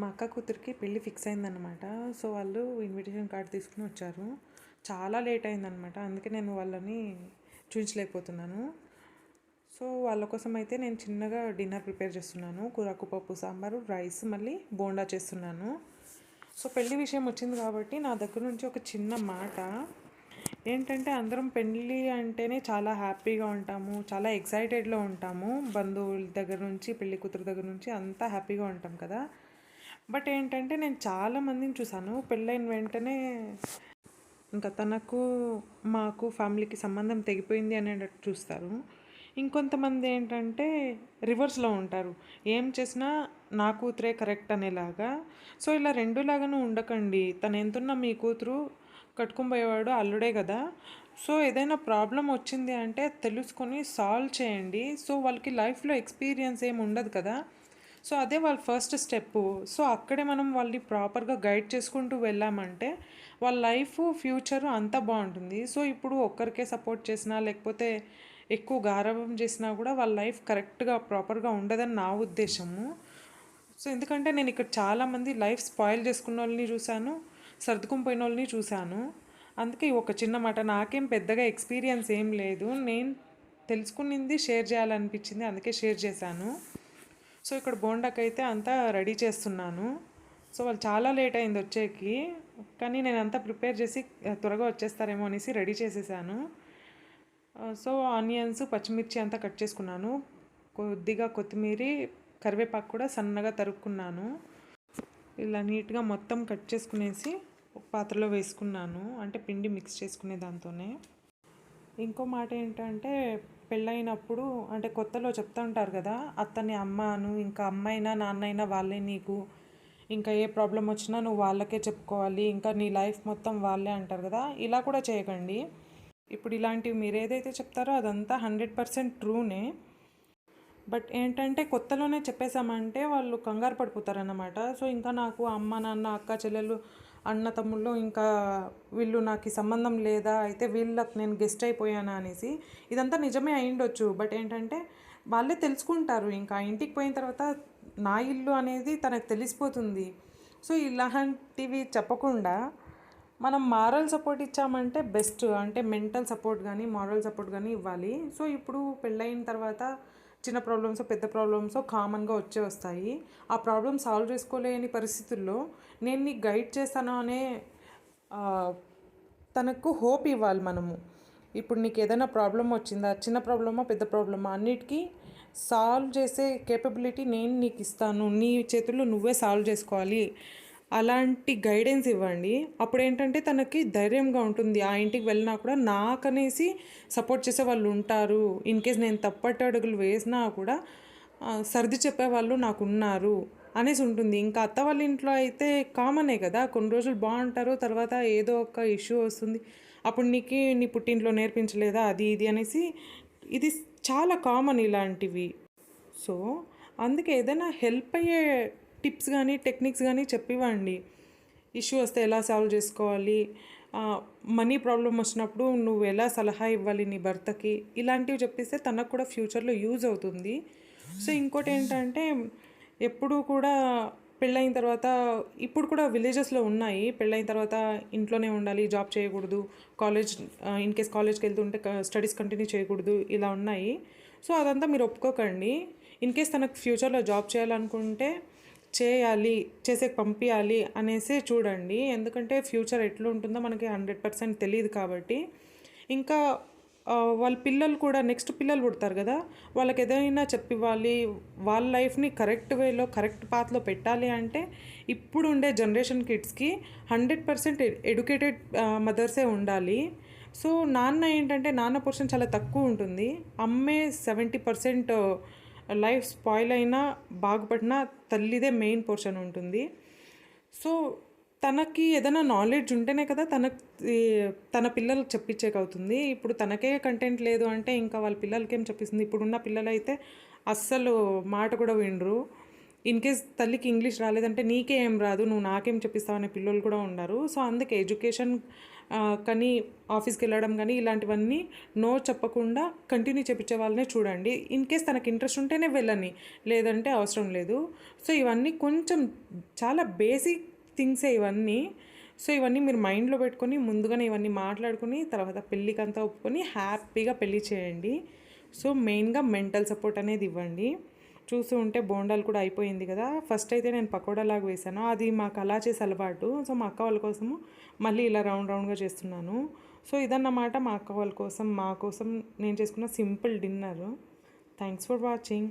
మా అక్క కూతురికి పెళ్ళి ఫిక్స్ అయిందనమాట సో వాళ్ళు ఇన్విటేషన్ కార్డ్ తీసుకుని వచ్చారు. చాలా లేట్ అయిందనమాట అందుకే నేను వాళ్ళని చూపించలేకపోతున్నాను సో వాళ్ళ కోసం అయితే నేను చిన్నగా డిన్నర్ ప్రిపేర్ చేస్తున్నాను. కూరకు పప్పు సాంబారు రైస్ మళ్ళీ బోండా చేస్తున్నాను. సో పెళ్ళి విషయం వచ్చింది కాబట్టి నా దగ్గర నుంచి ఒక చిన్న మాట. ఏంటంటే అందరం పెళ్ళి అంటేనే చాలా హ్యాపీగా ఉంటాము. చాలా ఎక్సైటెడ్లో ఉంటాము. బంధువుల దగ్గర నుంచి పెళ్ళి కూతురు దగ్గర నుంచి అంతా హ్యాపీగా ఉంటాం కదా. బట్ ఏంటంటే నేను చాలా మందిని పెళ్ళైన వెంటనే ఇంకా తనకు మాకు ఫ్యామిలీకి సంబంధం తెగిపోయింది అనేటట్టు చూస్తారు. ఇంకొంతమంది ఏంటంటే రివర్స్లో ఉంటారు. ఏం చేసినా నా కూతురే కరెక్ట్ అనేలాగా. సో ఇలా రెండులాగాను ఉండకండి. తను ఎంతున్నా మీ కూతురు కట్టుకొని పోయేవాడు అల్లుడే కదా. సో ఏదైనా ప్రాబ్లం వచ్చింది అంటే తెలుసుకొని సాల్వ్ చేయండి. సో వాళ్ళకి లైఫ్లో ఎక్స్పీరియన్స్ ఏమి ఉండదు కదా. సో అదే వాళ్ళ ఫస్ట్ స్టెప్ సో అక్కడే మనం వాళ్ళని ప్రాపర్గా గైడ్ చేసుకుంటూ వెళ్ళామంటే వాళ్ళ లైఫ్ ఫ్యూచర్ అంతా బాగుంటుంది. సో ఇప్పుడు ఒక్కరికే సపోర్ట్ చేసినా లేకపోతే ఎక్కువ గారవం చేసినా కూడా వాళ్ళ లైఫ్ కరెక్ట్గా ప్రాపర్గా ఉండదని నా ఉద్దేశము. సో ఎందుకంటే నేను ఇక్కడ చాలామంది లైఫ్ స్పాయిల్ చేసుకున్న వాళ్ళని చూశాను సర్దుకుని పోయిన వాళ్ళని చూశాను. అందుకే ఒక చిన్న మాట నాకేం పెద్దగా ఎక్స్పీరియన్స్ ఏం లేదు. నేను తెలుసుకునింది షేర్ చేయాలనిపించింది అందుకే షేర్ చేశాను. సో ఇక్కడ బోండాకైతే అంతా రెడీ చేస్తున్నాను. సో వాళ్ళు చాలా లేట్ అయింది వచ్చేకి. కానీ నేను అంతా ప్రిపేర్ చేసి త్వరగా వచ్చేస్తారేమో అనేసి రెడీ చేసేసాను. సో ఆనియన్స్ పచ్చిమిర్చి అంతా కట్ చేసుకున్నాను. కొద్దిగా కొత్తిమీర కరివేపాకు కూడా సన్నగా తరుక్కున్నాను. ఇలా నీట్గా మొత్తం కట్ చేసుకునేసి ఒక పాత్రలో వేసుకున్నాను. అంటే పిండి మిక్స్ చేసుకునే దాంతోనే. ఇంకో మాట ఏంటంటే పెళ్ళైనప్పుడు అంటే కొత్తలో చెప్తూ ఉంటారు కదా అత్తని అమ్మను ఇంకా అమ్మైనా నాన్నైనా వాళ్ళే నీకు ఇంకా ఏ ప్రాబ్లం వచ్చినా నువ్వు వాళ్ళకే చెప్పుకోవాలి ఇంకా నీ లైఫ్ మొత్తం వాళ్ళే అంటారు కదా ఇలా కూడా చేయకండి. ఇప్పుడు ఇలాంటివి మీరు ఏదైతే చెప్తారో అదంతా హండ్రెడ్ పర్సెంట్ ట్రూనే. బట్ ఏంటంటే కొత్తలోనే చెప్పేశామంటే వాళ్ళు కంగారు పడిపోతారన్నమాట. సో ఇంకా నాకు అమ్మ నాన్న అక్క చెల్లెలు అన్న తమ్ముళ్ళు ఇంకా వీళ్ళు నాకు సంబంధం లేదా అయితే వీళ్ళకి నేను గెస్ట్ అయిపోయానా అనేసి ఇదంతా నిజమే అయిండొచ్చు. బట్ ఏంటంటే వాళ్ళే తెలుసుకుంటారు. ఇంకా ఇంటికి పోయిన తర్వాత నా ఇల్లు అనేది తనకు తెలిసిపోతుంది. సో ఇలాంటివి చెప్పకుండా మనం మారల్ సపోర్ట్ ఇచ్చామంటే బెస్ట్. అంటే మెంటల్ సపోర్ట్ కానీ మారల్ సపోర్ట్ కానీ ఇవ్వాలి. సో ఇప్పుడు పెళ్ళయిన తర్వాత చిన్న ప్రాబ్లమ్స్ పెద్ద ప్రాబ్లమ్స్ కామన్గా వచ్చే వస్తాయి. ఆ ప్రాబ్లమ్ సాల్వ్ చేసుకోలేని పరిస్థితుల్లో నేను నీకు గైడ్ చేస్తాను అనే తనకు హోప్ ఇవ్వాలి మనము. ఇప్పుడు నీకు ఏదైనా ప్రాబ్లం వచ్చిందా చిన్న ప్రాబ్లమా పెద్ద ప్రాబ్లమా అన్నిటికీ సాల్వ్ చేసే కేపబిలిటీ నేను నీకు ఇస్తాను. నీ చేతుల్లో నువ్వే సాల్వ్ చేసుకోవాలి. అలాంటి గైడెన్స్ ఇవ్వండి. అప్పుడు ఏంటంటే తనకి ధైర్యంగా ఉంటుంది. ఆ ఇంటికి వెళ్ళినా కూడా నాకనేసి సపోర్ట్ చేసే వాళ్ళు ఉంటారు. ఇన్ కేస్ నేను తప్పట్టు అడుగులు వేసినా కూడా సర్ది చెప్పే వాళ్ళు నాకు ఉన్నారు అనేసి ఉంటుంది. ఇంకా అత్త వాళ్ళ ఇంట్లో అయితే కామనే కదా. కొన్ని రోజులు బాగుంటారు తర్వాత ఏదో ఒక ఇష్యూ వస్తుంది. అప్పుడు నీకు నీ పుట్టింట్లో నేర్పించలేదా? అది ఇది అనేసి ఇది చాలా కామన్ ఇలాంటివి. సో అందుకే ఏదైనా హెల్ప్ అయ్యే టిప్స్ కానీ టెక్నిక్స్ కానీ చెప్పివ్వండి ఇష్యూ వస్తే ఎలా సాల్వ్ చేసుకోవాలి? మనీ ప్రాబ్లం వచ్చినప్పుడు నువ్వు ఎలా సలహా ఇవ్వాలి నీ భర్తకి? ఇలాంటివి చెప్పిస్తే తనకు కూడా ఫ్యూచర్లో యూజ్ అవుతుంది. సో ఇంకోటి ఏంటంటే ఎప్పుడూ కూడా పెళ్ళైన తర్వాత ఇప్పుడు కూడా విలేజెస్లో ఉన్నాయి. పెళ్ళైన తర్వాత ఇంట్లోనే ఉండాలి జాబ్ చేయకూడదు. కాలేజ్ ఇన్ కేస్ కాలేజ్కి వెళ్తుంటే స్టడీస్ కంటిన్యూ చేయకూడదు ఇలా ఉన్నాయి. సో అదంతా మీరు ఒప్పుకోకండి. ఇన్ కేస్ తనకు ఫ్యూచర్లో జాబ్ చేయాలనుకుంటే చేయాలి చేసే పంపించాలి అనేసి చూడండి. ఎందుకంటే ఫ్యూచర్ ఎట్లా ఉంటుందో మనకి హండ్రెడ్ పర్సెంట్ తెలియదు కాబట్టి. ఇంకా వాళ్ళ పిల్లలు కూడా నెక్స్ట్ పిల్లలు పుడతారు కదా వాళ్ళకి ఏదైనా చెప్పివ్వాలి. వాళ్ళ లైఫ్ని కరెక్ట్ వేలో కరెక్ట్ పాత్లో పెట్టాలి అంటే ఇప్పుడు ఉండే జనరేషన్ కిడ్స్కి హండ్రెడ్ పర్సెంట్ ఎడ్యుకేటెడ్ మదర్సే ఉండాలి. సో నాన్న ఏంటంటే నాన్న పోర్షన్ చాలా తక్కువ ఉంటుంది. అమ్మే సెవెంటీ పర్సెంట్ లైఫ్ స్పాయిల్ అయినా బాగుపడినా తల్లిదే మెయిన్ పోర్షన్ ఉంటుంది. సో తనకి ఏదైనా నాలెడ్జ్ ఉంటేనే కదా తనకి తన పిల్లలకు చెప్పించేకి అవుతుంది ఇప్పుడు తనకే కంటెంట్ లేదు అంటే ఇంకా వాళ్ళ పిల్లలకి ఏం చెప్పిస్తుంది? ఇప్పుడున్న పిల్లలైతే అస్సలు మాట కూడా వినరు. ఇన్ కేస్ తల్లికి ఇంగ్లీష్ రాలేదంటే నీకే ఏం రాదు నువ్వు నాకేం చెప్పిస్తావు అనే పిల్లలు కూడా ఉన్నారు సో అందుకే ఎడ్యుకేషన్ కానీ ఆఫీస్కి వెళ్ళడం కానీ ఇలాంటివన్నీ నో చెప్పకుండా కంటిన్యూ చేపించే వాళ్ళనే చూడండి. ఇన్ కేస్ తనకి ఇంట్రెస్ట్ ఉంటేనే వెళ్ళని లేదంటే అవసరం లేదు. సో ఇవన్నీ కొంచెం చాలా బేసిక్ థింగ్సే ఇవన్నీ. సో ఇవన్నీ మీరు మైండ్లో పెట్టుకొని ముందుగానే ఇవన్నీ మాట్లాడుకుని తర్వాత పెళ్ళికంతా ఒప్పుకొని హ్యాపీగా పెళ్ళి చేయండి. సో మెయిన్గా మెంటల్ సపోర్ట్ అనేది ఇవ్వండి. చూస్తూ ఉంటే బోండాలు కూడా అయిపోయింది కదా. ఫస్ట్ అయితే నేను పకోడా లాగా వేసాను అది మాకు అలా చేసి అలవాటు. సో మా అక్క వాళ్ళ కోసము మళ్ళీ ఇలా రౌండ్ రౌండ్గా చేస్తున్నాను. సో ఇదన్నమాట మా అక్క వాళ్ళ కోసం మా కోసం నేను చేసుకున్న simple dinner. Thanks for watching.